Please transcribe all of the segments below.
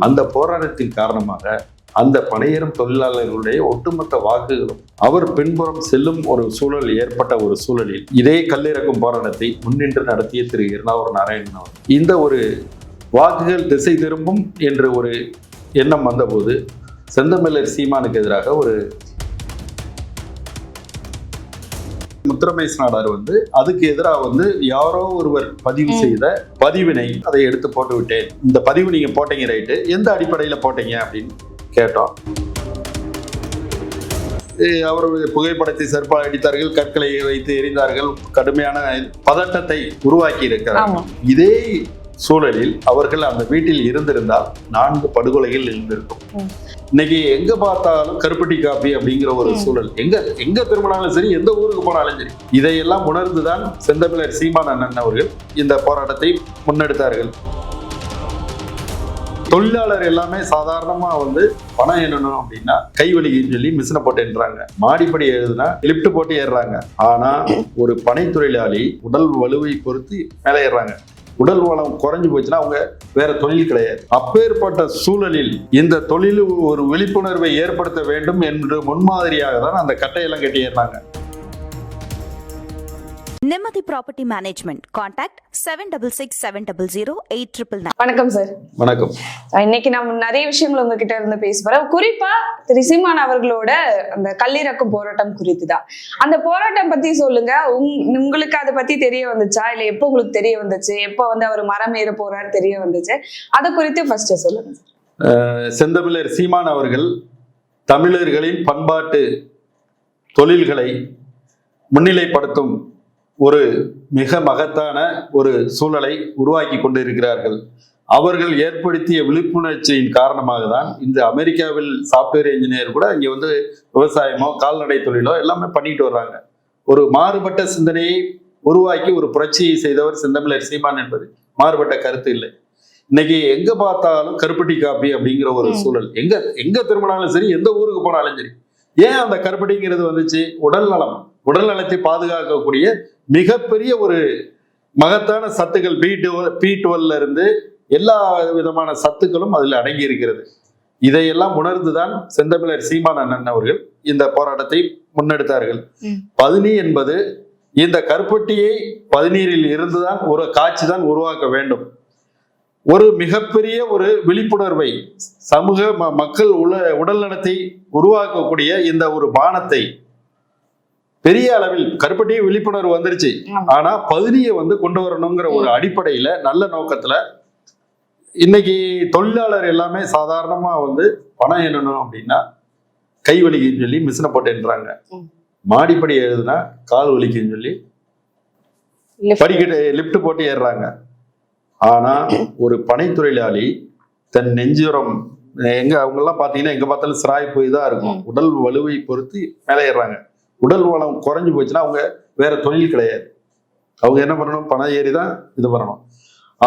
அந்த போராட்டத்தின் காரணமாக அந்த பணியேறும் தொழிலாளர்களுடைய ஒட்டுமொத்த வாக்குகளும் அவர் பின்புறம் செல்லும் ஒரு சூழல் ஏற்பட்ட ஒரு சூழலில் இதே கல்லிறக்கும் போராட்டத்தை முன்னின்று நடத்திய திரு இருநாவூர் நாராயணன் அவர் இந்த ஒரு வாக்குகள் திசை திரும்பும் என்று ஒரு எண்ணம் வந்தபோது செந்தமிழர் சீமானுக்கு எதிராக ஒரு முத்திரமேஸ் நாடார் வந்து அதுக்கு எதிராக வந்து யாரோ ஒருவர் பதிவு. செய்த பதிவினை அதை எடுத்து போட்டு விட்டேன். இந்த பதிவு நீங்க போட்டீங்க ரைட்டு. எந்த அடிப்படையில் போட்டீங்க அப்படின்னு கேட்டோம். ஏ, அவர் புகைப்படத்தை செருப்பால் அடித்தார்கள் கற்களை வைத்து எறிந்தார்கள் கடுமையான பதட்டத்தை உருவாக்கி இருக்கிறார் இதே சூழலில் அவர்கள் அந்த வீட்டில் இருந்திருந்தால் நான்கு படுகொலைகள் இருந்திருக்கும். இன்னைக்கு எங்க பார்த்தாலும் கருப்பட்டி காப்பி அப்படிங்கிற ஒரு. சூழல். எங்க எங்க திரும்பினாலும் சரி எந்த ஊருக்கு போனாலும் சரி இதையெல்லாம் உணர்ந்துதான் செந்தமிழர் சீமான் அண்ணன் அவர்கள் இந்த போராட்டத்தை முன்னெடுத்தார்கள். தொழிலாளர் எல்லாமே சாதாரணமா வந்து பணம் என்னணும் அப்படின்னா கை வலிக்குன்னு சொல்லி மிஷினை போட்டு ஏறுறாங்க மாடிப்படி எழுதுனா லிப்ட் போட்டு ஏறுறாங்க. ஆனா ஒரு பனை தொழிலாளி உடல் வலுவை பொறுத்து மேலே ஏறுறாங்க. உடல் வளம் குறைஞ்சு போச்சுன்னா அவங்க வேற தொழில் கிடையாது. அப்பேற்பட்ட சூழலில் இந்த தொழில் ஒரு விழிப்புணர்வை ஏற்படுத்த வேண்டும் என்று முன்மாதிரியாக தான் அந்த கட்டையெல்லாம் கட்டி ஏறினாங்க நிம்மதி property management contact seven double six seven double zero eight triple nine வணக்கம் சார் வணக்கம். இன்னைக்கு நம்ம நிறைய விஷயங்கள் உங்ககிட்ட இருந்து பேச போறோம் குறிப்பா திரு சீமான் அவர்களோட அந்த கல்லிறக்கும் போராட்டம் குறித்து தான் அந்த போராட்டம் பத்தி சொல்லுங்க. உங்- உங்களுக்கு அதை பத்தி தெரிய வந்துச்சா? இல்ல எப்போ உங்களுக்கு தெரிய வந்துச்சு? எப்போ வந்து அவர் மரம் ஏற போறாரு தெரிய வந்துச்சு? அதை குறித்து ஃபர்ஸ்ட் சொல்லுங்க செந்தமிழர் சீமான் அவர்கள் தமிழர்களின் பண்பாட்டு தொழில்களை முன்னிலைப்படுத்தும் ஒரு மிக மகத்தான ஒரு சூழலை உருவாக்கி கொண்டிருக்கிறார்கள். அவர்கள் ஏற்படுத்திய விழிப்புணர்ச்சியின் காரணமாக தான் இந்த அமெரிக்காவில் சாஃப்ட்வேர் இன்ஜினியர் கூட இங்கே வந்து விவசாயமோ கால்நடை தொழிலோ எல்லாமே பண்ணிட்டு வர்றாங்க. ஒரு மாறுபட்ட சிந்தனையை உருவாக்கி ஒரு புரட்சியை செய்தவர் செந்தமிழர் சீமான் என்பது. மாறுபட்ட கருத்து இல்லை. இன்னைக்கு எங்க பார்த்தாலும் கருப்பட்டி காப்பி அப்படிங்கிற ஒரு. சூழல். எங்க எங்க திரும்பினாலும் சரி எந்த ஊருக்கு போனாலும் சரி. ஏன் அந்த கருப்பட்டிங்கிறது வந்துச்சு? உடல் நலம். உடல் நலத்தை பாதுகாக்கக்கூடிய மிகப்பெரிய ஒரு மகத்தான சத்துக்கள் பி டுவெல் பி டுவெல்ல இருந்து எல்லா விதமான சத்துக்களும் அதில் அடங்கி இருக்கிறது. இதையெல்லாம் உணர்ந்துதான் செந்தமிழர் சீமான் அண்ணன் அவர்கள் இந்த போராட்டத்தை முன்னெடுத்தார்கள். பதினி என்பது இந்த கருப்பட்டியை பதினீரில் இருந்துதான் ஒரு காட்சி தான் உருவாக்க வேண்டும். ஒரு மிகப்பெரிய ஒரு விழிப்புணர்வை சமூக மக்கள் உல உடல் நலத்தை உருவாக்கக்கூடிய இந்த ஒரு பானத்தை பெரிய அளவில் கருப்பட்டிய விழிப்புணர்வு வந்துருச்சு. ஆனா பதினியை வந்து கொண்டு வரணுங்கிற ஒரு அடிப்படையில நல்ல நோக்கத்துல இன்னைக்கு தொழிலாளர் எல்லாமே சாதாரணமா வந்து பணம் என்னணும் அப்படின்னா கை வலிக்குன்னு சொல்லி மிஷினை போட்டு என்றாங்க ம். மாடிப்படி எழுதுனா கால் வலிக்குன்னு சொல்லி. படிக்கட்டு லிஃப்ட் போட்டு ஏறுறாங்க ஆனா ஒரு பனை தொழிலாளி தன் நெஞ்சுரம் எங்க அவங்க எல்லாம் பாத்தீங்கன்னா எங்க பார்த்தாலும் சிராய் போய் தான் இருக்கும். உடல் வலுவை பொறுத்து மேலே ஏறுறாங்க உடல் வளம் குறைஞ்சு போச்சுன்னா அவங்க வேற தொழில் கிடையாது. அவங்க என்ன பண்ணணும்? பணம் ஏறி தான் இது பண்ணணும்.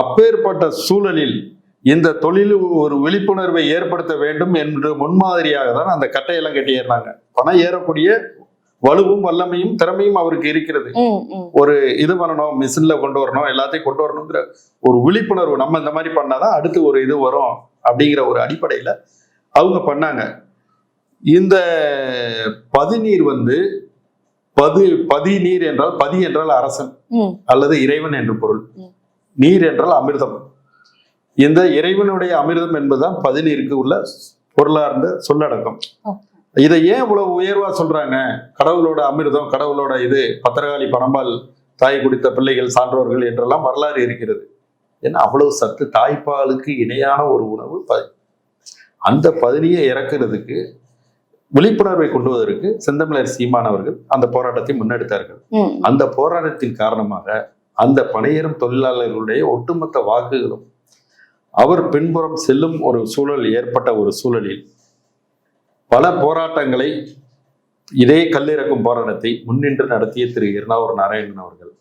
அப்பேற்பட்ட சூழலில் இந்த தொழில் ஒரு விழிப்புணர்வை ஏற்படுத்த வேண்டும் என்று முன்மாதிரியாக தான் அந்த கட்டையெல்லாம் கட்டி ஏறினாங்க. பணம் ஏறக்கூடிய வலுவும் வல்லமையும் திறமையும் அவருக்கு இருக்கிறது. ஒரு இது பண்ணணும் மிஷின்ல கொண்டு வரணும் எல்லாத்தையும் கொண்டு வரணுங்கிற ஒரு விழிப்புணர்வு நம்ம இந்த மாதிரி பண்ணாதான் அடுத்து ஒரு இது வரும் அப்படிங்கிற ஒரு அடிப்படையில அவங்க பண்ணாங்க. இந்த பதிநீர் வந்து பது பதிநீர் என்றால் பதி என்றால் அரசன். அல்லது இறைவன் என்று பொருள். நீர் என்றால் அமிர்தம் இந்த இறைவனுடைய அமிர்தம் என்பதுதான் பதினீருக்கு உள்ள பொருளார்ந்த சொல்லடக்கம். இதை ஏன் இவ்வளவு உயர்வா சொல்றாங்க கடவுளோட அமிர்தம் கடவுளோட இது பத்திரகாளி பணம்பால் தாய் குடித்த பிள்ளைகள் சான்றோர்கள் என்றெல்லாம் வரலாறு இருக்கிறது ஏன்னா அவ்வளவு சத்து தாய்ப்பாலுக்கு இணையான ஒரு உணவு அந்த பதினியை இறக்குறதுக்கு விழிப்புணர்வை கொண்டு வருவதற்கு செந்தமிழர் சீமான் அவர்கள் அந்த போராட்டத்தை முன்னெடுத்தார்கள். அந்த போராட்டத்தின் காரணமாக அந்த பணியேறும் தொழிலாளர்களுடைய ஒட்டுமொத்த வாக்குகளும் அவர் பின்புறம் செல்லும் ஒரு சூழல் ஏற்பட்ட ஒரு சூழலில் பல போராட்டங்களை இதே கல்லிறக்கும் போராட்டத்தை முன்னின்று நடத்திய திரு இருநாவூர் நாராயணன் அவர்கள்.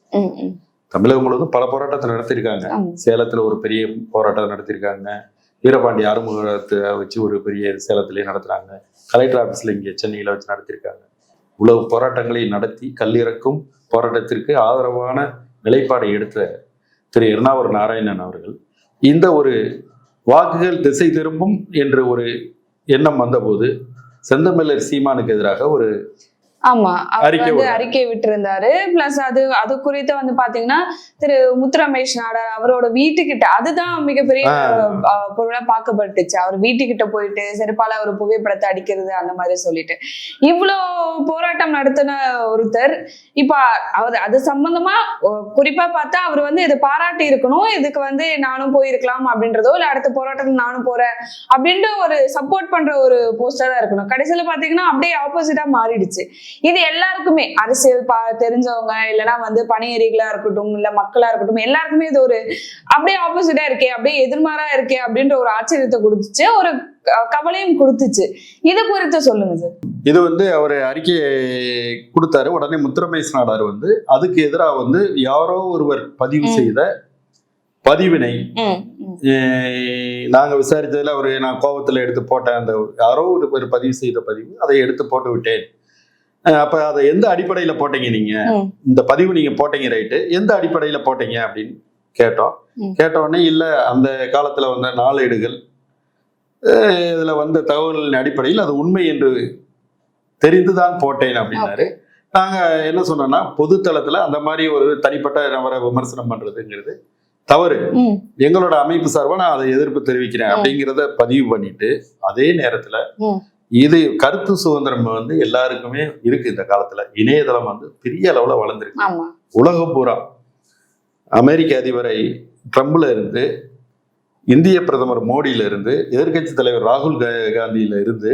தமிழகம் முழுவதும் பல போராட்டத்தை நடத்தியிருக்காங்க. சேலத்துல ஒரு பெரிய போராட்டம் நடத்தியிருக்காங்க வீரபாண்டி ஆறுமுகத்தை வச்சு ஒரு பெரிய சேலத்திலேயே நடத்துறாங்க கலெக்டர் ஆஃபீஸில் இங்கே சென்னையில் வச்சு நடத்தியிருக்காங்க. உளவு போராட்டங்களை நடத்தி கல்லிறக்கும் போராட்டத்திற்கு ஆதரவான நிலைப்பாடை எடுத்த திரு எர்ணாவூர் நாராயணன் அவர்கள் இந்த ஒரு வாக்குகள் திசை திரும்பும் என்று ஒரு எண்ணம் வந்தபோது செந்தமிழர் சீமானுக்கு எதிராக ஒரு ஆமா அவர் அறிக்கை வந்து. அறிக்கை விட்டிருந்தாரு. பிளஸ் அது அது குறித்து வந்து பாத்தீங்கன்னா திரு முத்து ரமேஷ் நாடார் அவரோட வீட்டுக்கிட்ட அதுதான் மிகப்பெரிய பொருளா பார்க்கப்பட்டுச்சு. அவர் வீட்டுக்கிட்ட போயிட்டு செருப்பால ஒரு புகைப்படத்தை அடிக்கிறது அந்த மாதிரி சொல்லிட்டு. இவ்வளோ போராட்டம் நடத்தின ஒருத்தர் இப்ப அவர் அது சம்பந்தமா குறிப்பா பார்த்தா அவர் வந்து இதை பாராட்டி இருக்கணும் இதுக்கு வந்து நானும் போயிருக்கலாம் அப்படின்றதோ இல்ல அடுத்த போராட்டத்தில் நானும் போறேன் அப்படின்ட்டு ஒரு சப்போர்ட் பண்ற ஒரு போஸ்டரா தான் இருக்கணும். கடைசியில பாத்தீங்கன்னா அப்படியே ஆப்போசிட்டா மாறிடுச்சு. இது எல்லாருக்குமே அரசியல் பா தெரிஞ்சவங்க இல்லைன்னா வந்து பணியறிகளா இருக்கட்டும் இல்ல மக்களா இருக்கட்டும் எல்லாருக்குமே இது ஒரு அப்படியே ஆப்போசிட்டா இருக்கே அப்படியே எதிர்மாறா இருக்கே அப்படின்ற ஒரு ஆச்சரியத்தை கொடுத்துச்சு ஒரு கவலையும் கொடுத்துச்சு. இது குறித்து சொல்லுங்க சார். இது வந்து அவர் அறிக்கையை கொடுத்தாரு. உடனே முத்துரமேஷ் நாடார் வந்து அதுக்கு எதிராக வந்து யாரோ ஒருவர் பதிவு. செய்த பதிவினை நாங்க விசாரித்ததுல அவர் நான் கோபத்துல எடுத்து போட்டேன் அந்த யாரோ ஒரு பதிவு செய்த பதிவு அதை எடுத்து போட்டு விட்டேன். அப்ப அதை எந்த அடிப்படையில போட்டீங்க நீங்க. இந்த பதிவு நீங்க போட்டீங்க ரைட்டு எந்த அடிப்படையில போட்டீங்க அப்படின்னு கேட்டோம் ம். கேட்ட உடனே இல்ல அந்த காலத்துல வந்த நாளேடுகள் இதுல வந்த தகவல்களின் அடிப்படையில் அது உண்மை என்று தெரிந்துதான் போட்டேன் அப்படின்னாரு நாங்க என்ன சொன்னோம்னா பொதுத்தளத்துல அந்த மாதிரி ஒரு தனிப்பட்ட நபரை விமர்சனம் பண்றதுங்கிறது தவறு எங்களோட அமைப்பு சார்பா நான் அதை எதிர்ப்பு தெரிவிக்கிறேன். அப்படிங்கிறத பதிவு பண்ணிட்டு அதே நேரத்துல. இது கருத்து சுதந்திரம் வந்து எல்லாருக்குமே இருக்கு இந்த காலத்துல. இணையதளம் வந்து பெரிய அளவுல வளர்ந்துருக்கு. ஆமா. உலகம் பூரா. அமெரிக்க அதிபரை ட்ரம்ப்ல இருந்து இந்திய பிரதமர் மோடியில இருந்து எதிர்க்கட்சி தலைவர் ராகுல் காந்தியில இருந்து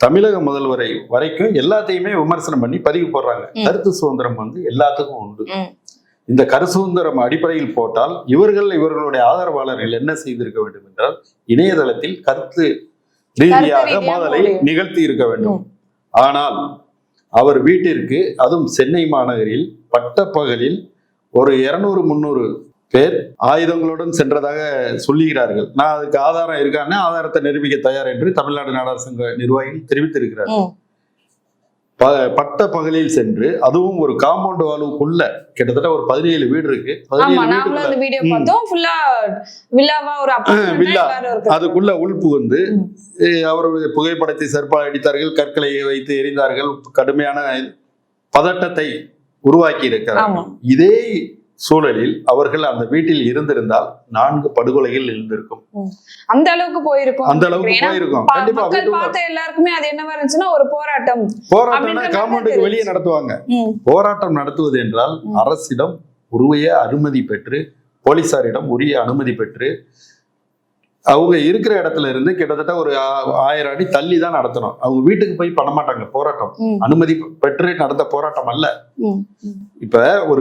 தமிழக முதல்வரை வரைக்கும் எல்லாத்தையுமே விமர்சனம் பண்ணி பதிவு போடுறாங்க. கருத்து சுதந்திரம் வந்து எல்லாத்துக்கும் உண்டு. இந்த கருத்து சுதந்திரம் அடிப்படையில் போட்டால் இவர்கள் இவர்களுடைய ஆதரவாளர்கள் என்ன செய்திருக்க வேண்டும் என்றால் இணையதளத்தில் கருத்து ரீதியாக மோதலை நிகழ்த்தி இருக்க வேண்டும். ஆனால் அவர் வீட்டிற்கு அதுவும் சென்னை மாநகரில் பட்டப்பகலில் ஒரு இருநூறு முந்நூறு பேர் ஆயுதங்களுடன் சென்றதாக சொல்லுகிறார்கள். நான் அதுக்கு ஆதாரம் இருக்கான்னு ஆதாரத்தை நிரூபிக்க தயார் என்று தமிழ்நாடு நாடார் சங்க நிர்வாகிகள் தெரிவித்திருக்கிறார் ம், ப- பட்ட பகலில் சென்று அதுவும் ஒரு காம்பவுண்ட் வாலுக்குள்ள கிட்டத்தட்ட ஒரு பதினேழு வீடு இருக்கு. வில்லா. அதுக்குள்ள உள்புகுந்து ம். அஹ், அவருடைய புகைப்படத்தை செருப்பால் அடித்தார்கள் கற்களை வைத்து எறிந்தார்கள் கடுமையான பதட்டத்தை உருவாக்கி இருக்கிறார்கள். ஆமா. இதே சூழலில் அவர்கள் அந்த வீட்டில் இருந்திருந்தால் நான்கு படுகொலைகள் இருந்திருக்கும் அந்த அளவுக்கு போயிருக்கும். அந்த அளவுக்கு போயிருக்கும். கண்டிப்பா பார்த்த எல்லாருக்குமே அது என்னவா இருந்துச்சுன்னா ஒரு போராட்டம். மாதிரி காம்பவுண்டுக்கு வெளியே. நடத்துவாங்க. போராட்டம் நடத்துவது என்றால். அரசிடம் உரிய அனுமதி பெற்று போலீசாரிடம் உரிய அனுமதி பெற்று அவங்க இருக்கிற இடத்துல இருந்து கிட்டத்தட்ட ஒரு ஆயிரம் அடி தள்ளி தான் நடத்தணும். அவங்க வீட்டுக்கு போய் பண்ண மாட்டாங்க போராட்டம் அனுமதி பெற்று நடந்த போராட்டம் அல்ல. இப்ப ஒரு.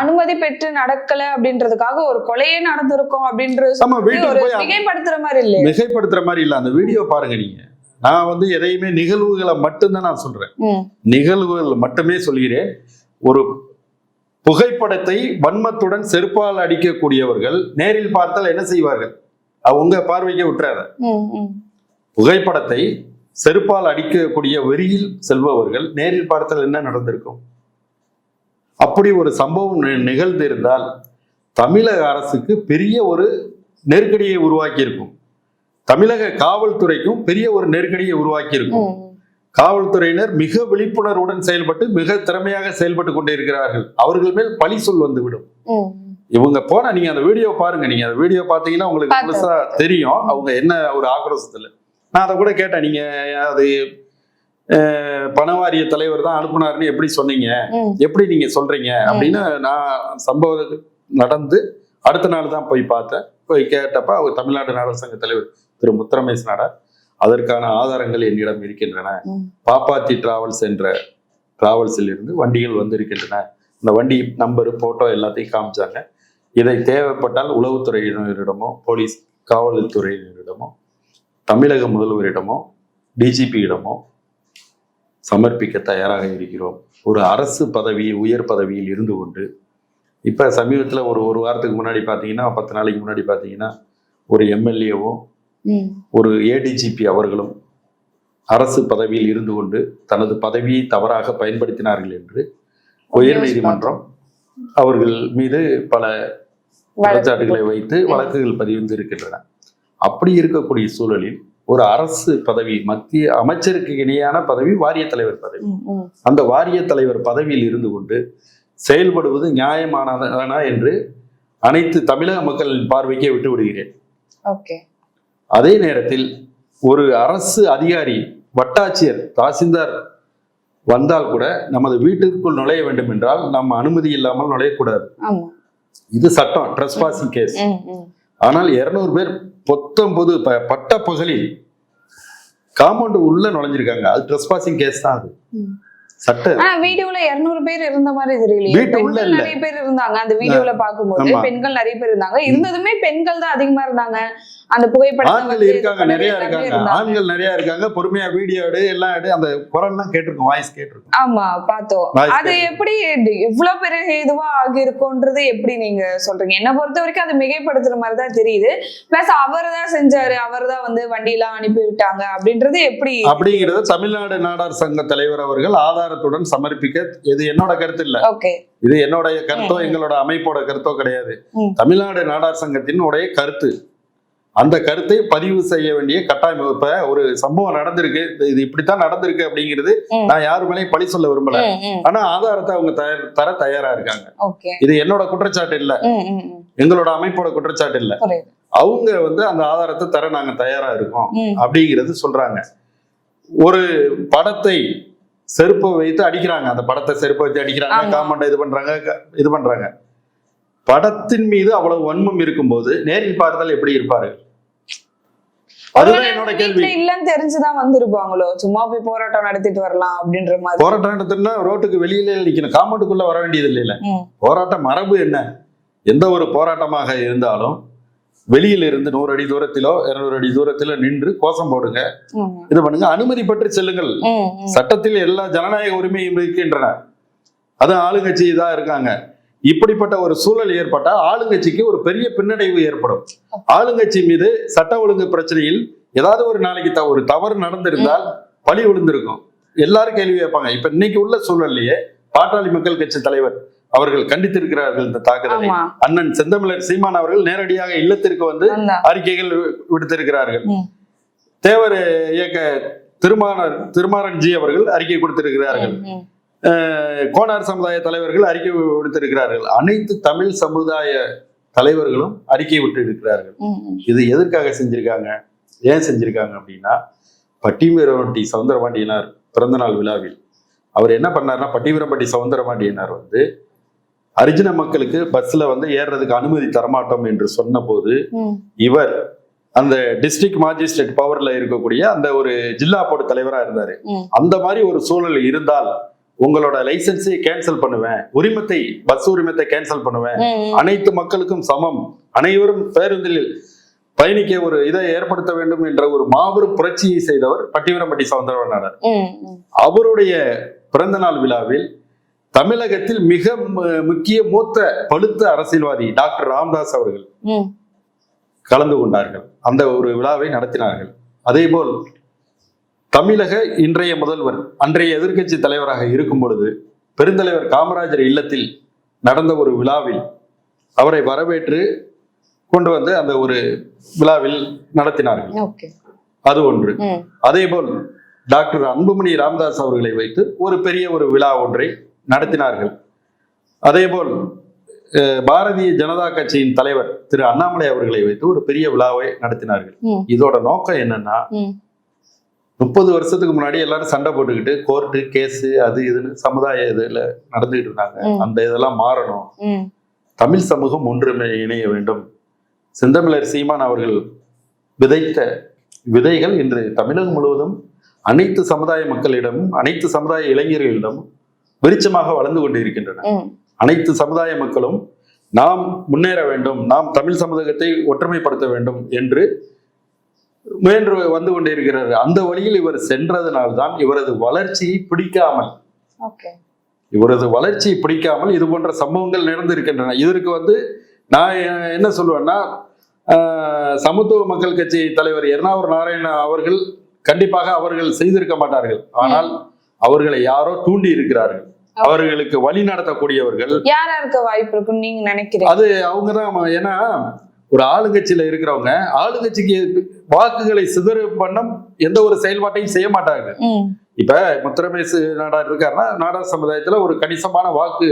அனுமதி பெற்று நடக்கல அப்படின்றதுக்காக ஒரு கொலையே நடந்திருக்கும் அப்படின்றது மிகைப்படுத்துற மாதிரி இல்ல மிகைப்படுத்துற மாதிரி இல்ல. அந்த வீடியோ பாருங்க நீங்க. நான் வந்து எதையுமே நிகழ்வுகளை மட்டும்தான் நான் சொல்றேன். நிகழ்வுகள் மட்டுமே சொல்கிறேன். ஒரு புகைப்படத்தை வன்மத்துடன் செருப்பால் அடிக்கக்கூடியவர்கள் நேரில் பார்த்தால் என்ன செய்வார்கள்? அவங்க பார்வைக்கு விட்டுறாத. புகைப்படத்தை செருப்பால் அடிக்கக்கூடிய வெறியில் செல்பவர்கள் நேரில் பார்த்தால் என்ன நடந்திருக்கும்? அப்படி ஒரு சம்பவம் நிகழ்ந்திருந்தால் தமிழக அரசுக்கு பெரிய ஒரு நெருக்கடியை உருவாக்கி இருக்கும் தமிழக காவல்துறைக்கும் பெரிய ஒரு நெருக்கடியை உருவாக்கி இருக்கும் ம், காவல்துறையினர் மிக விழிப்புணர்வுடன் செயல்பட்டு மிக திறமையாக செயல்பட்டு கொண்டிருக்கிறார்கள். அவர்கள் மேல் பழி சொல் வந்துவிடும். இவங்க போனா நீங்க அந்த வீடியோ பாருங்க. நீங்க அந்த வீடியோ பாத்தீங்கன்னா உங்களுக்கு. முழுசா தெரியும். அவங்க என்ன ஒரு ஆக்ரோஷத்துல நான் அதை கூட கேட்டேன். நீங்க அது பணவாரிய தலைவர் தான் அனுப்புனாருன்னு எப்படி சொன்னீங்க. எப்படி நீங்க சொல்றீங்க? அப்படின்னு நான் சம்பவம் நடந்து அடுத்த நாள் தான் போய் பார்த்தேன். போய் கேட்டப்ப அவர் தமிழ்நாடு நாடக சங்க தலைவர் திரு முத்துரமேஷ் நாடார் அதற்கான ஆதாரங்கள் என்னிடம் இருக்கின்றன. பாப்பாத்தி டிராவல்ஸ் என்ற டிராவல்ஸில் இருந்து வண்டிகள் வந்திருக்கின்றன. இந்த வண்டி நம்பரு போட்டோ எல்லாத்தையும் காமிச்சாங்க. இதை தேவைப்பட்டால் உளவுத்துறையினரிடமோ போலீஸ் காவல்துறையினரிடமோ தமிழக முதல்வரிடமோ டிஜிபியிடமோ சமர்ப்பிக்க தயாராக இருக்கிறோம் ஒரு அரசு பதவி உயர் பதவியில் இருந்து கொண்டு இப்போ சமீபத்தில் ஒரு ஒரு வாரத்துக்கு முன்னாடி பார்த்தீங்கன்னா பத்து நாளைக்கு முன்னாடி பார்த்தீங்கன்னா ஒரு எம்எல்ஏவும். ஒரு ஏடிஜிபி அவர்களும் அரசு பதவியில் இருந்து கொண்டு தனது பதவியை தவறாக பயன்படுத்தினார்கள் என்று உயர்நீதிமன்றம் அவர்கள் மீது பல குற்றச்சாட்டுகளை வைத்து வழக்குகள் பதிவு இருக்கின்றன அப்படி இருக்கக்கூடிய சூழலில் ஒரு அரசு பதவி மத்திய அமைச்சருக்கு இணையான பதவி வாரிய தலைவர் பதவி. அந்த வாரிய தலைவர் பதவியில் இருந்து கொண்டு செயல்படுவது நியாயமானதா என்று அனைத்து தமிழக மக்களின் பார்வைக்கே விட்டு விடுகிறேன். அதே நேரத்தில் ஒரு அரசு அதிகாரி வட்டாட்சியர் தாசில்தார் வந்தால் கூட நமது வீட்டிற்குள் நுழைய வேண்டும் என்றால் நம்ம அனுமதி இல்லாமல் நுழையக்கூடாது. இது சட்டம் ட்ரெஸ்பாசிங் கேஸ். ஆனால் இருநூறு பேர் பொத்தம்பொது ப பட்ட பகலில் காம்பவுண்ட் உள்ள நுழைஞ்சிருக்காங்க. அது ட்ரெஸ்பாசிங் கேஸ் தான் அது. ம். சட்ட. ஆனா வீடியோல 200 பேர் இருந்த மாதிரி இல்ல. நிறைய பேர் இருந்தாங்க. அந்த வீடியோல பாக்கும்போது. பெண்கள் நிறைய பேர் இருந்தாங்க. இருந்ததுமே பெண்கள் தான் அதிகமா இருந்தாங்க. அந்த இது இருக்காங்க நிறைய எல்லாமே இருக்காங்க. ஆண்கள் நிறைய இருக்காங்க. பொறுமையா வீடியோ எடு எல்லாம் எடு. அந்த குரல்லாம் கேட்டிருக்கோம் வாய்ஸ் கேட்டிருக்கோம். ஆமா பார்த்தோம். அது எப்படி இவ்வளவு பெரிய இதுவா ஆகி இருக்கும்ன்றது எப்படி நீங்க சொல்றீங்க? என்ன பொறுத்த வரைக்கும் அது மிகைப்படுத்துற மாதிரி தான் தெரியுது. பிளஸ் அவர் தான் செஞ்சாரு அவர் தான் வந்து வண்டியெல்லாம் அனுப்பி விட்டாங்க அப்படின்றது எப்படி அப்படிங்கிறத தமிழ்நாடு நாடார் சங்க தலைவர் அவர்கள் ஆதாரத்துடன் சமர்ப்பிக்க இது என்னோட கருத்து இல்ல. ஓகே. இது என்னோட கருத்தோ. எங்களோட அமைப்போட கருத்தோ கிடையாது. தமிழ்நாடு நாடார் சங்கத்தினுடைய கருத்து. அந்த கருத்தை பதிவு செய்ய வேண்டிய கட்டாயம். இப்ப ஒரு சம்பவம் நடந்திருக்கு. இது- இது இப்படித்தான் நடந்திருக்கு அப்படிங்கிறது. நான் யாரு மேலேயும் பழி சொல்ல விரும்பல. ஆனா ஆதாரத்தை அவங்க தயார் தர தயாரா இருக்காங்க. இது என்னோட குற்றச்சாட்டு இல்ல. எங்களோட அமைப்போட குற்றச்சாட்டு இல்ல. அவங்க வந்து அந்த ஆதாரத்தை தர நாங்க தயாரா இருக்கோம். அப்படிங்கிறது சொல்றாங்க. ஒரு படத்தை செருப்பை வைத்து அடிக்கிறாங்க. அந்த படத்தை செருப்பை வைத்து அடிக்கிறாங்க. காமெண்ட் இது பண்றாங்க இது பண்றாங்க. படத்தின் மீது அவ்வளவு வன்மம் இருக்கும்போது நேரில் பார்த்தல் எப்படி இருப்பாரு அதுதான் என்னோட கேள்வி. இல்லன்னு தெரிஞ்சுதான் வந்திருப்பாங்களோ? சும்மா போய் போராட்டம் நடத்திட்டு வரலாம் அப்படின்ற மாதிரி. போராட்டம் நடத்தினா ரோட்டுக்கு வெளியில நிக்கணும். காம்பவுண்டுக்குள்ள வர வேண்டியது இல்லைல்ல ம். போராட்ட மரபு என்ன? எந்த ஒரு போராட்டமாக இருந்தாலும் வெளியில இருந்து நூறு அடி தூரத்திலோ இருநூறு அடி தூரத்திலோ நின்று கோஷம் போடுங்க. இது பண்ணுங்க. அனுமதி பெற்று செல்லுங்கள். சட்டத்தில் எல்லா ஜனநாயக உரிமையும் இருக்கின்றன. அது ஆளுங்கட்சி தான் இருக்காங்க. இப்படிப்பட்ட ஒரு சூழல் ஏற்பட்டா ஆளுங்கட்சிக்கு ஒரு பெரிய பின்னடைவு ஏற்படும். ஆளுங்கட்சி மீது சட்ட ஒழுங்கு பிரச்சனையில் ஏதாவது ஒரு நாளைக்கு த- ஒரு தவறு நடந்திருந்தால் பழி விழுந்திருக்கும். எல்லாரும் கேள்வி கேட்பாங்க. இப்ப இன்னைக்கு உள்ள சூழல்லையே பாட்டாளி மக்கள் கட்சி தலைவர் அவர்கள் கண்டித்திருக்கிறார்கள் இந்த தாக்குதலை. அண்ணன் செந்தமிழர் சீமான் அவர்கள் நேரடியாக இல்லத்திற்கு வந்து அறிக்கைகள் விடுத்திருக்கிறார்கள். தேவர் இயக்க திருமானர் திருமாறன் ஜி அவர்கள் அறிக்கை கொடுத்திருக்கிறார்கள். கோனார் சமுதாய தலைவர்கள் அறிக்கை விடுத்திருக்கிறார்கள் அனைத்து தமிழ் சமுதாய தலைவர்களும் அறிக்கை விட்டு இருக்கிறார்கள். இது எதற்காக செஞ்சிருக்காங்க ஏன் செஞ்சிருக்காங்க அப்படின்னா பட்டிமீரவட்டி சவுந்தரபாண்டியனார் பிறந்தநாள் விழாவில் அவர் என்ன பண்ணார்னா பட்டிவீரம்பட்டி சவுந்தரபாண்டியனார் வந்து அரிஜின மக்களுக்கு பஸ்ல வந்து ஏறுறதுக்கு அனுமதி தரமாட்டோம் என்று சொன்னபோது ம். இவர் அந்த டிஸ்ட்ரிக்ட் மாஜிஸ்ட்ரேட் பவர்ல இருக்கக்கூடிய அந்த ஒரு ஜில்லா போர்டு தலைவரா இருந்தாரு. அந்த மாதிரி ஒரு சூழல் இருந்தால் உங்களோட லைசன்ஸை கேன்சல் பண்ணுவேன் உரிமத்தை பஸ் உரிமத்தை கேன்சல் பண்ணுவேன். அனைத்து மக்களுக்கும் சமம் அனைவரும் பேருந்தில் பயணிக்க ஒரு இதை ஏற்படுத்த வேண்டும் என்ற ஒரு மாபெரும் புரட்சியை செய்தவர் பட்டிவரம்பட்டி சவுந்தரவனார். அவருடைய பிறந்தநாள் விழாவில் தமிழகத்தில் மிக முக்கிய மூத்த பழுத்த அரசியல்வாதி டாக்டர் ராமதாஸ் அவர்கள். கலந்து கொண்டார்கள் அந்த ஒரு விழாவை நடத்தினார்கள் அதேபோல் தமிழக இன்றைய முதல்வர் அன்றைய எதிர்க்கட்சி தலைவராக இருக்கும் பொழுது பெருந்தலைவர் காமராஜர் இல்லத்தில் நடந்த ஒரு விழாவில் அவரை வரவேற்று கொண்டு வந்து அந்த ஒரு விழாவில் நடத்தினார்கள் அது ஒன்று ம். அதேபோல் டாக்டர் அன்புமணி ராமதாஸ் அவர்களை வைத்து ஒரு பெரிய ஒரு விழா ஒன்றை நடத்தினார்கள் அதேபோல் அஹ், பாரதிய ஜனதா கட்சியின் தலைவர் திரு அண்ணாமலை அவர்களை வைத்து ஒரு பெரிய விழாவை நடத்தினார்கள். இதோட நோக்கம் என்னன்னா. முப்பது வருஷத்துக்கு முன்னாடி எல்லாரும் சண்டை போட்டுக்கிட்டு கோர்ட்டு கேஸு அது இதுன்னு சமுதாய இதுல நடந்துகிட்டு இருந்தாங்க. அந்த இதெல்லாம் மாறணும். தமிழ் சமூகம் ஒன்று இணைய வேண்டும் செந்தமிழர் சீமான் அவர்கள் விதைத்த விதைகள் இன்று தமிழகம் முழுவதும் அனைத்து சமுதாய மக்களிடமும் அனைத்து சமுதாய இளைஞர்களிடமும் விருட்சமாக வளர்ந்து கொண்டு இருக்கின்றன ம். அனைத்து சமுதாய மக்களும் நாம் முன்னேற வேண்டும் நாம் தமிழ் சமூகத்தை ஒற்றுமைப்படுத்த வேண்டும் என்று முயன்று வந்து கொண்டிருக்கிறார். அந்த வழியில் இவர் சென்றதனால்தான் இவரது வளர்ச்சியை பிடிக்காமல் இவரது வளர்ச்சியை பிடிக்காமல் இது போன்ற சம்பவங்கள் நடந்திருக்கின்றன. இதற்கு வந்து நான் என்ன சொல்லுவேன்னா சமத்துவ மக்கள் கட்சி தலைவர் எர்ணாவூர் நாராயண அவர்கள் கண்டிப்பாக அவர்கள் செய்திருக்க மாட்டார்கள். ஆனால் அவர்களை யாரோ தூண்டி இருக்கிறார்கள். அவர்களுக்கு வழி நடத்தக்கூடியவர்கள். யாரா இருக்க வாய்ப்பு இருக்குன்னு நீங்க நினைக்கிறீங்க? அது அவங்கதான். ஏன்னா ஒரு ஆளுங்கட்சியில இருக்கிறவங்க ஆளுங்கட்சிக்கு வாக்குகளை சிதற பண்ண எந்த ஒரு செயல்பாட்டையும் செய்ய மாட்டாங்க. இப்ப முத்திரமேசு நாடார் இருக்காருன்னா நாடார் சமுதாயத்துல ஒரு கணிசமான வாக்கு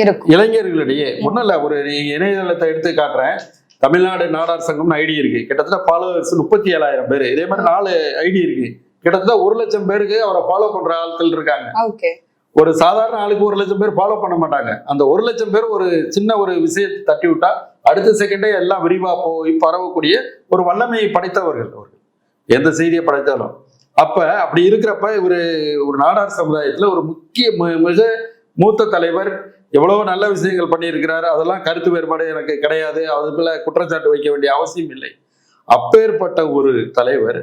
இருக்கும். இளைஞர்களிடையே ஒண்ணும் இல்ல ஒரு இணையதளத்தை எடுத்து காட்டுறேன். தமிழ்நாடு நாடார் சங்கம்னு ஐடி இருக்கு. கிட்டத்தட்ட ஃபாலோவர்ஸ் முப்பத்தி ஏழாயிரம் பேர். இதே மாதிரி நாலு ஐடி இருக்கு. கிட்டத்தட்ட ஒரு லட்சம் பேருக்கு அவரை ஃபாலோ பண்ற ஆட்கள் இருக்காங்க. ஒரு சாதாரண ஆளுக்கு ஒரு லட்சம் பேர் ஃபாலோ பண்ண மாட்டாங்க. அந்த ஒரு லட்சம் பேர் ஒரு சின்ன ஒரு விஷயத்தை தட்டி விட்டா அடுத்த செகண்டே எல்லாம் விரிவா போய் பரவக்கூடிய ஒரு வல்லமையை படைத்தவர்கள் அவர்கள். எந்த செய்தியை படைத்தாலும். அப்ப அப்படி இருக்கிறப்ப இவரு ஒரு நாடார் சமுதாயத்துல ஒரு முக்கிய மிக மூத்த தலைவர் எவ்வளவோ நல்ல விஷயங்கள் பண்ணியிருக்கிறாரு அதெல்லாம் கருத்து வேறுபாடு எனக்கு கிடையாது அதுக்குள்ள குற்றச்சாட்டு வைக்க வேண்டிய அவசியம் இல்லை. அப்பேற்பட்ட ஒரு தலைவர்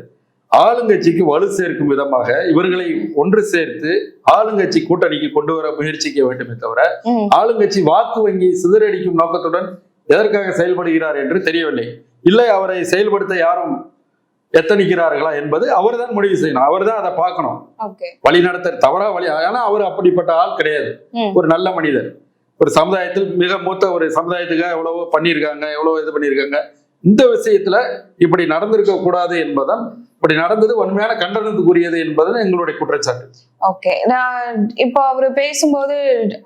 ஆளுங்கட்சிக்கு வலு சேர்க்கும் விதமாக இவர்களை ஒன்று சேர்த்து ஆளுங்கட்சி கூட்டணிக்கு கொண்டு வர முயற்சிக்க வேண்டுமே தவிர ஆளுங்கட்சி வாக்கு வங்கி சிதறடிக்கும் நோக்கத்துடன் எதற்காக செயல்படுகிறார் என்று தெரியவில்லை. இல்லை அவரை செயல்படுத்த யாரும் எத்தனிக்கிறார்களா என்பது அவர்தான் முடிவு செய்யணும். அவர்தான் அதை பார்க்கணும். வழி நடத்த தவறா வழி ஆனா அவர் அப்படிப்பட்ட ஆள் கிடையாது. ஒரு நல்ல மனிதர். ஒரு சமுதாயத்தில் மிக மூத்த ஒரு சமுதாயத்துக்காக எவ்வளவோ பண்ணியிருக்காங்க எவ்வளவோ இது பண்ணியிருக்காங்க. இந்த விஷயத்துல இப்படி நடந்திருக்க கூடாது என்பதுதான் இப்படி நடந்தது உண்மையான கண்டனத்துக்குரியது என்பது எங்களுடைய குற்றச்சாட்டு. ஓகே நான் இப்போ அவரு பேசும்போது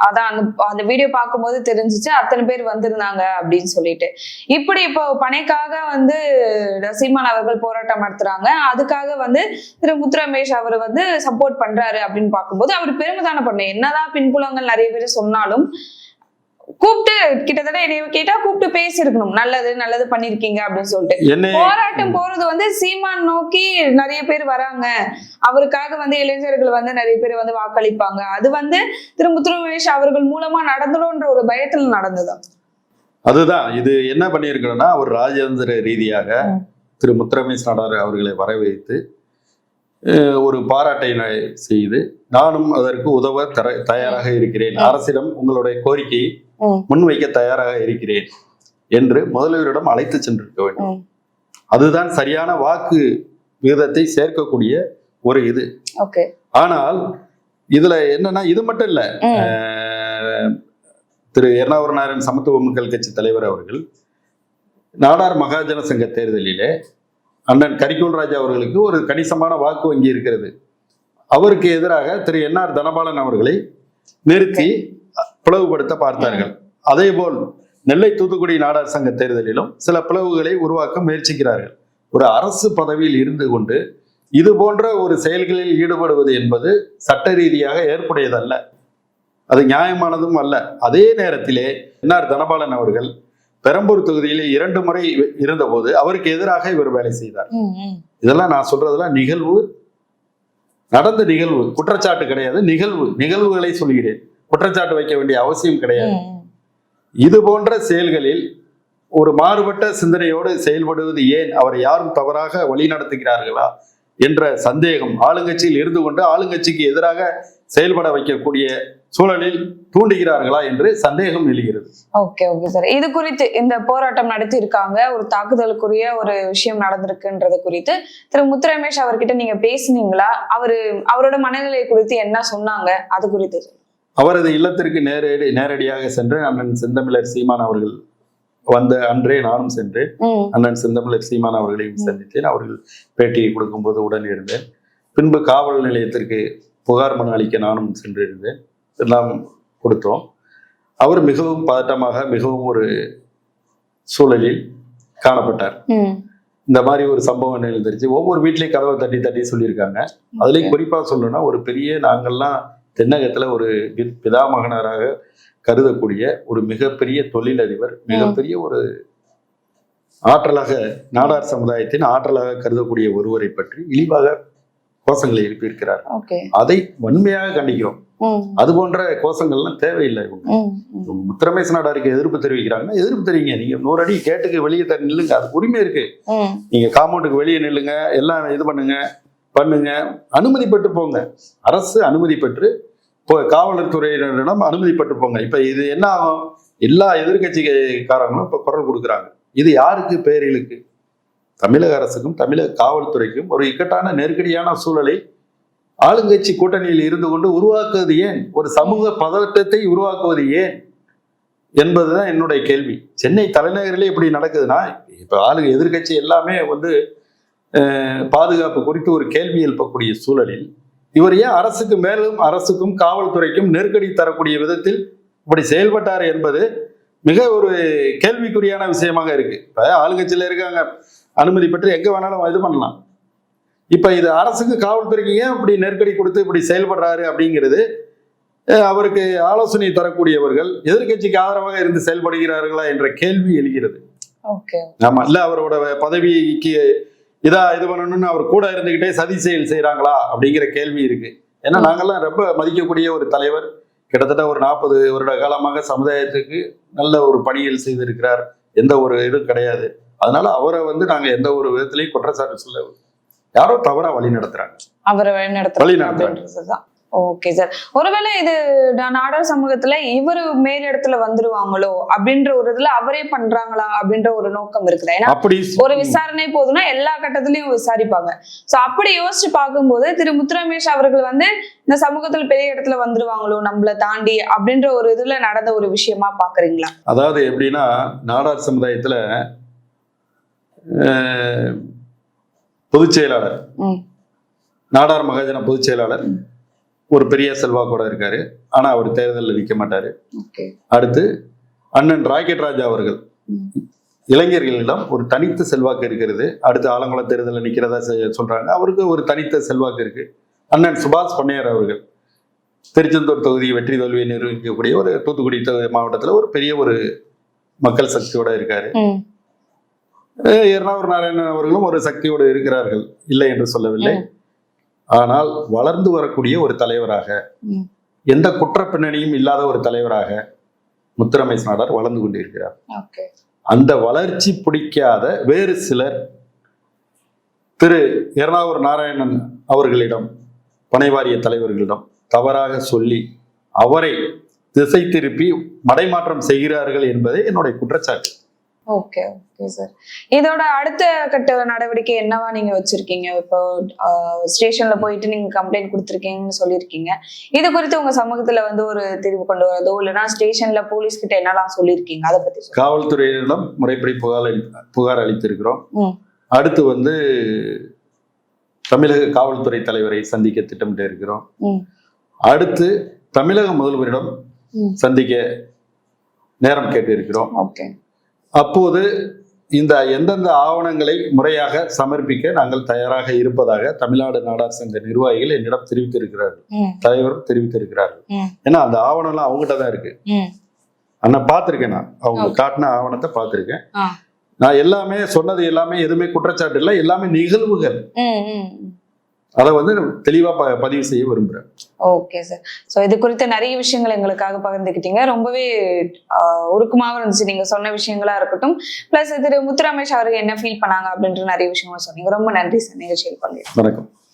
அதான் அந்த அந்த வீடியோ பார்க்கும்போது தெரிஞ்சிச்சு அத்தனை பேர் வந்திருந்தாங்க அப்படின்னு சொல்லிட்டு. இப்படி இப்போ பணைக்காக வந்து சீமான் அவர்கள் போராட்டம் நடத்துறாங்க. அதுக்காக வந்து திரு முத்துரமேஷ் அவர் வந்து சப்போர்ட் பண்றாரு அப்படின்னு பார்க்கும்போது அவர் பெருமைதான பண்ண. என்னதான் பின்புலங்கள் நிறைய பேர் சொன்னாலும் கூப்பிட்டு கிட்டத்தட்ட என்னைய கேட்டா கூப்பிட்டு பேசியிருக்கணும் நல்லது நல்லது பண்ணிருக்கீங்க அப்படின்னு சொல்லிட்டு என்ன போராட்டம் போறது வந்து சீமான் நோக்கி நிறைய பேர் வராங்க அவருக்காக வந்து இளைஞர்கள் வந்து நிறைய பேர் வந்து வாக்களிப்பாங்க அது வந்து திரு முத்துரமேஷ் அவர்கள் மூலமா நடந்துடும்ன்ற ஒரு பயத்துல நடந்ததா அதுதான் இது என்ன பண்ணியிருக்கணும்னா ஒரு ராஜேந்திர ரீதியாக. திரு முத்துரமேஷ் நாடார் அவர்களை வரவைத்து அஹ், ஒரு பாராட்டை செய்து நானும் அதற்கு உதவ தயாராக இருக்கிறேன். அரசிடம் உங்களுடைய கோரிக்கையை. முன்வைக்க தயாராக இருக்கிறேன் என்று முதல்வரிடம் அழைத்து சென்றிருக்க வேண்டும். அதுதான் சரியான வாக்கு விகிதத்தை சேர்க்கக்கூடிய ஒரு இது. ஆனால் இதுல என்னன்னா இது மட்டும் இல்ல. திரு எர்ணாவூர் நாராயண் சமத்துவ மக்கள் கட்சி தலைவர் அவர்கள் நாடார் மகாஜன சங்க தேர்தலிலே அண்ணன் கரிகோல் ராஜா அவர்களுக்கு ஒரு கணிசமான வாக்கு வங்கி இருக்கிறது. அவருக்கு எதிராக திரு என்ஆர் தனபாலன் அவர்களை நிறுத்தி பிளவுபடுத்த பார்த்தார்கள். அதேபோல் நெல்லை தூத்துக்குடி நாடார் சங்க தேர்தலிலும் சில பிளவுகளை உருவாக்க முயற்சிக்கிறார்கள். ஒரு அரசு பதவியில் இருந்து கொண்டு இது போன்ற ஒரு செயல்களில் ஈடுபடுவது என்பது சட்ட ரீதியாக ஏற்புடையதல்ல. அது நியாயமானதும் அல்ல. அதே நேரத்திலே என்ஆர் தனபாலன் அவர்கள் பெரம்பூர் தொகுதியிலே இரண்டு முறை இருந்தபோது அவருக்கு எதிராக இவர் வேலை செய்தார். இதெல்லாம் நான் சொல்றதெல்லாம் நிகழ்வு நடந்த நிகழ்வு குற்றச்சாட்டு கிடையாது நிகழ்வு நிகழ்வுகளை சொல்கிறேன். குற்றச்சாட்டு வைக்க வேண்டிய அவசியம் கிடையாது. இது போன்ற செயல்களில் ஒரு மாறுபட்ட சிந்தனையோடு செயல்படுவது ஏன் அவரை யாரும் தவறாக வழிநடத்துகிறார்களா என்ற சந்தேகம் ஆளுங்கட்சியில் இருந்து கொண்டு ஆளுங்கட்சிக்கு எதிராக செயல்பட வைக்கக்கூடிய சூழலில் தூண்டுகிறார்களா என்று சந்தேகம் எழுகிறது. Okay okay sir. இது குறித்து இந்த போராட்டம் நடத்தி இருக்காங்க ஒரு தாக்குதலுக்குரிய ஒரு விஷயம் நடந்திருக்குன்றது குறித்து. திரு. முத்துரமேஷ் அவர்கிட்ட நீங்க பேசுனீங்களா? அவரு அவரோட மனநிலை குறித்து என்ன சொன்னாங்க? அது குறித்து. அவரது இல்லத்திற்கு நேரடி நேரடியாக சென்று அண்ணன் செந்தமிழர் சீமான் அவர்கள் வந்த அன்றே நானும் சென்றேன் ம், அண்ணன் செந்தமிழர் சீமான் அவர்களையும் சந்தித்தேன். அவர்கள் பேட்டியை கொடுக்கும்போது உடன் இருந்தேன். பின்பு காவல் நிலையத்திற்கு புகார் மனு அளிக்க நானும் சென்றிருந்தேன். எல்லாம் கொடுத்தோம். அவர் மிகவும் பதட்டமாக மிகவும் ஒரு சூழலில் காணப்பட்டார். இந்த மாதிரி ஒரு சம்பவம் நிகழ்ந்துருச்சு. ஒவ்வொரு வீட்லயும் கதவை தட்டி தட்டி சொல்லியிருக்காங்க. அதுலயும் குறிப்பா சொல்லணும்னா ஒரு பெரிய நாங்கள்லாம் தென்னகத்துல ஒரு பிதாமகனராக கருதக்கூடிய ஒரு மிகப்பெரிய தொழிலதிபர் மிகப்பெரிய ஒரு ஆற்றலாக நாடார் சமுதாயத்தின் ஆற்றலாக கருதக்கூடிய ஒருவரை பற்றி இழிவாக கோஷங்களை எழுப்பியிருக்கிறார். அதை வன்மையாக கண்டிக்கிறோம். அது போன்ற கோஷங்கள்லாம் தேவையில்லை இவங்க. முத்திரமேச நாடாருக்கு எதிர்ப்பு தெரிவிக்கிறாங்கன்னா எதிர்ப்பு தெரிவிங்க. நீங்க நூறு அடி கேட்டுக்கு வெளியே நில்லுங்க. அது உரிமை இருக்கு. நீங்க காம்பவுண்டுக்கு வெளியே நில்லுங்க. எல்லாம் இது பண்ணுங்க. பண்ணுங்க. அனுமதி பெற்று போங்க. அரசு அனுமதி பெற்று இப்போ காவல்துறையினரிடம் அனுமதி பெற்று போங்க. இப்போ இது என்ன ஆகும்? எல்லா எதிர்கட்சிக்காரங்களும் இப்போ குரல் கொடுக்குறாங்க. இது யாருக்கு? பேரிலுக்கு. தமிழக அரசுக்கும் தமிழக காவல்துறைக்கும் ஒரு இக்கட்டான நெருக்கடியான சூழலை ஆளுங்கட்சி கூட்டணியில் இருந்து கொண்டு உருவாக்குவது ஏன்? ஒரு சமூக பதட்டத்தை உருவாக்குவது ஏன்? என்பதுதான் என்னுடைய கேள்வி. சென்னை தலைநகரிலே இப்படி நடக்குதுன்னா இப்போ ஆளுங்க எதிர்க்கட்சி எல்லாமே வந்து பாதுகாப்பு குறித்து ஒரு கேள்வி எழுப்பக்கூடிய சூழலில் இவர் ஏன் அரசுக்கு மேலும் அரசுக்கும் காவல்துறைக்கும் நெருக்கடி தரக்கூடிய விதத்தில் இப்படி செயல்பட்டார் என்பது மிக ஒரு கேள்விக்குறியான விஷயமாக இருக்கு. இப்ப ஆளுங்கட்சியில இருக்காங்க. அனுமதி பெற்று எங்க வேணாலும் இது பண்ணலாம். இப்ப இது அரசுக்கு காவல்துறைக்கு ஏன் இப்படி நெருக்கடி கொடுத்து இப்படி செயல்படுறாரு அப்படிங்கிறது அவருக்கு ஆலோசனை தரக்கூடியவர்கள் எதிர்க்கட்சிக்கு ஆதரவாக இருந்து செயல்படுகிறார்களா என்ற கேள்வி எழுகிறது. ஆமா இல்ல அவரோட பதவிக்கு இதா இது பண்ணணும்னு அவர் கூட இருந்துகிட்டே சதி செயல் செய்றாங்களா அப்படிங்கிற கேள்வி இருக்கு. ஏன்னா நாங்கெல்லாம் ரொம்ப மதிக்கக்கூடிய ஒரு தலைவர். கிட்டத்தட்ட ஒரு நாற்பது வருட காலமாக சமுதாயத்துக்கு நல்ல ஒரு பணிகள் செய்திருக்கிறார். எந்த ஒரு இதுவும் கிடையாது. அதனால அவரை வந்து நாங்க எந்த ஒரு விதத்திலையும் குற்றச்சாட்டு சொல்ல யாரோ தவறா வழி நடத்துறாங்க. அவரை வழி நடத்துறாங்க. ஓகே சார் ஒருவேளை இது நாடார் சமூகத்துல இவரு மேலிடத்துல வந்துருவாங்களோ அப்படின்ற ஒரு இதுல அவரே பண்றாங்களா அப்படின்ற ஒரு நோக்கம் இருக்குதா? ஏன்னா ஒரு விசாரணை போதுன்னா எல்லா கட்டத்திலயும் விசாரிப்பாங்க. சோ அப்படி யோசிச்சு பார்க்கும்போது திரு முத்துரமேஷ் அவர்கள் வந்து இந்த சமூகத்துல பெரிய இடத்துல வந்துருவாங்களோ நம்மள தாண்டி அப்படின்ற ஒரு இதுல நடந்த ஒரு விஷயமா பாக்குறீங்களா? அதாவது எப்படின்னா நாடார் சமுதாயத்துல பொதுச் செயலாளர். நாடார் மகாஜன பொதுச் செயலாளர். ஒரு பெரிய செல்வாக்கோட இருக்காரு ஆனா அவர் தேர்தலில் நிற்க மாட்டாரு அடுத்து அண்ணன் ராக்கெட் ராஜா அவர்கள். இளைஞர்களிடம் ஒரு தனித்த செல்வாக்கு இருக்கிறது அடுத்து ஆலங்குளம் தேர்தலில் நிற்கிறதா சொல்றாங்க அவருக்கு ஒரு தனித்த செல்வாக்கு இருக்கு அண்ணன் சுபாஷ் பண்ணையார் அவர்கள் திருச்செந்தூர் தொகுதி வெற்றி தோல்வியை நிர்வகிக்கக்கூடிய ஒரு தூத்துக்குடி மாவட்டத்துல ஒரு பெரிய ஒரு மக்கள் சக்தியோட இருக்காரு எர்ணாவூர் நாராயணன் அவர்களும் ஒரு சக்தியோடு இருக்கிறார்கள் இல்லை என்று சொல்லவில்லை. ஆனால் வளர்ந்து வரக்கூடிய ஒரு தலைவராக. எந்த குற்ற பின்னணியும் இல்லாத ஒரு தலைவராக முத்துரமேஷ் நாடார் வளர்ந்து கொண்டிருக்கிறார். அந்த வளர்ச்சி பிடிக்காத வேறு சிலர் திரு எர்ணாவூர் நாராயணன் அவர்களிடம் பனைவாரிய தலைவர்களிடம் தவறாக சொல்லி அவரை திசை திருப்பி மடைமாற்றம் செய்கிறார்கள் என்பதே என்னுடைய குற்றச்சாட்டு. ஓகே ஓகே சார் இதோட அடுத்த கட்ட நடவடிக்கை என்னவா நீங்க வச்சிருக்கீங்க? இப்போ ஸ்டேஷன்ல போயிட்டு நீங்க கம்ப்ளைண்ட் கொடுத்துருக்கீங்கன்னு சொல்லியிருக்கீங்க. இது குறித்து உங்க சமூகத்துல வந்து ஒரு தீர்வு கொண்டு வரதோ இல்லைன்னா ஸ்டேஷன்ல போலீஸ் கிட்ட என்னலாம் சொல்லியிருக்கீங்க? அதை பத்தி காவல்துறையினரிடம் முறைப்படி புகார் புகார் அளித்திருக்கிறோம். அடுத்து வந்து தமிழக காவல்துறை தலைவரை சந்திக்க திட்டமிட்டு இருக்கிறோம். அடுத்து தமிழக முதல்வரிடம். சந்திக்க நேரம் கேட்டு இருக்கிறோம். ஓகே அப்போது இந்த எந்தெந்த ஆவணங்களை முறையாக சமர்ப்பிக்க நாங்கள் தயாராக இருப்பதாக தமிழ்நாடு நாடார் சங்க நிர்வாகிகள் என்னிடம் தெரிவித்திருக்கிறார்கள். தலைவர் தெரிவித்திருக்கிறார்கள். ஏன்னா அந்த ஆவணம்லாம் அவங்ககிட்ட தான் இருக்கு. அண்ணா பார்த்துருக்கேன் நான். அவங்க. காட்டின ஆவணத்தை பார்த்துருக்கேன். நான் எல்லாமே சொன்னது எல்லாமே எதுவுமே குற்றச்சாட்டு இல்லை. எல்லாமே நிகழ்வுகள். அதை வந்து தெளிவா பதிவு செய்ய விரும்புறேன். ஓகே சார் ஸோ இது குறித்த நிறைய விஷயங்கள் எங்களுக்காக பகிர்ந்துக்கிட்டீங்க ரொம்பவே ஆஹ், உருக்கமாவும் இருந்துச்சு. நீங்க சொன்ன விஷயங்களா இருக்கட்டும். பிளஸ் திரு முத்துரமேஷ் அவர்கள் என்ன ஃபீல் பண்ணாங்க அப்படின்ற நிறைய விஷயங்களும் சொன்னீங்க. ரொம்ப நன்றி சார் நிகழ்ச்சியில் பங்கேற்று வணக்கம்.